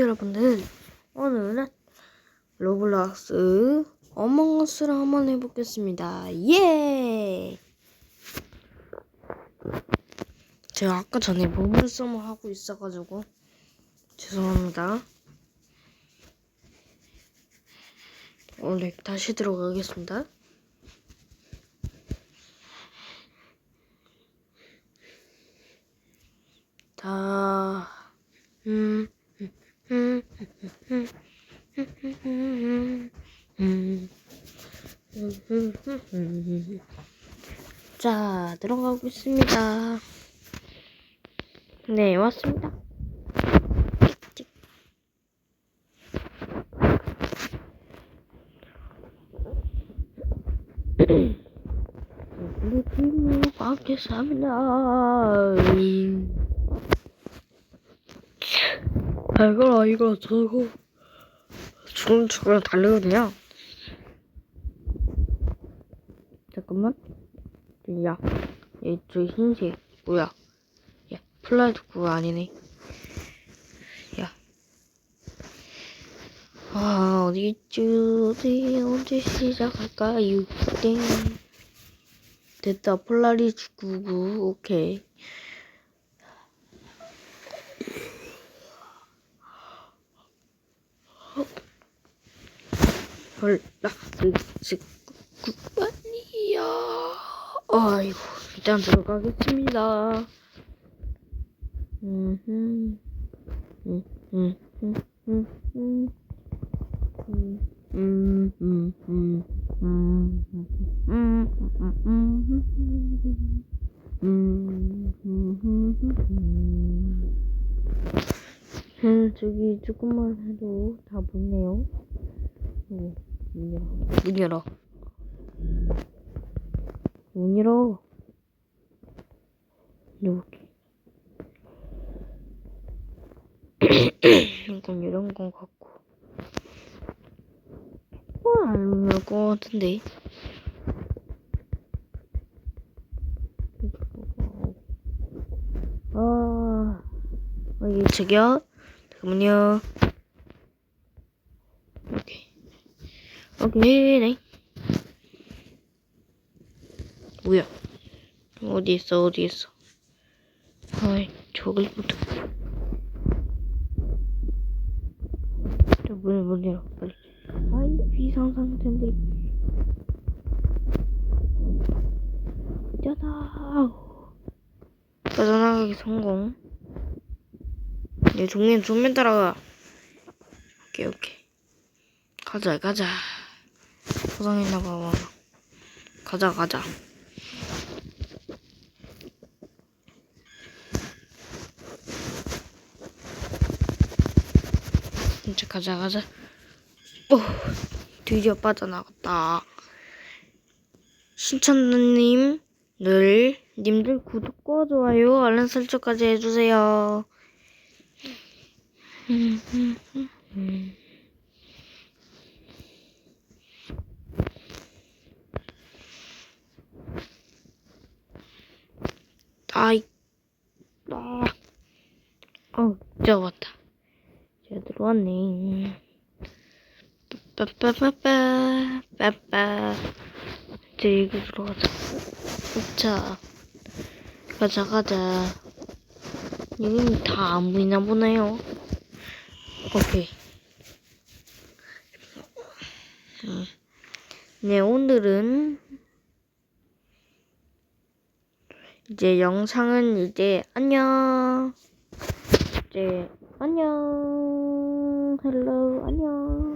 여러분들 오늘은 로블록스 어몽어스를 한번 해보겠습니다. 예! 제가 아까 전에 보물섬을 하고 있어가지고 죄송합니다. 원래 다시 들어가겠습니다. 다 음. 음, 음, 음, 음, 음. 자, 들어가고 있습니다. 네, 왔습니다. 우리 가겠습니다. 아, 이거라, 이거, 저거. 죽음, 죽음 다르거든요. 잠깐만. 야, 얘, 저 흰색, 뭐야. 야, 플라이드 그거 아니네. 야. 아, 어디 있지, 어디, 언제 시작할까요? 땡. 됐다, 폴라리즈 99, 오케이. 벌락스구간이야 아이고 일단 들어가겠습니다 음, 저기 조금만 해도 다 붙네요. 음. 문 열어. 문 열어. 문 열어. 여기. 이건 이런 건 같고. 와, 안 열릴 것 같은데. 아, 어, 이게 저기요? 잠깐만요. 오케이. 오케이, 네. 뭐야? 어디 있어, 어디 있어? 아이, 저글부터. 저 문, 문 열어, 빨리. 아이, 비상 상태인데. 짜다. 빠져나가기 성공. 얘 종면, 종면 따라가. 오케이, 오케이. 가자, 가자. 포장했나 봐. 가자, 가자. 이제 가자, 가자. 오, 드디어 빠져나갔다. 신천님, 늘, 님들 구독과 좋아요, 알람 설정까지 해주세요. 음, 음, 음, 음. 아이, 아, 어, 들어왔다. 제가 들어왔네. 빠빠빠빠, 빠빠. 이제 여기 들어가자. 자, 가자, 가자. 여기는 다 안 보이나 보네요. 오케이. 음. 네, 오늘은 이제 영상은 이제 안녕. 이제 안녕. 헬로 안녕.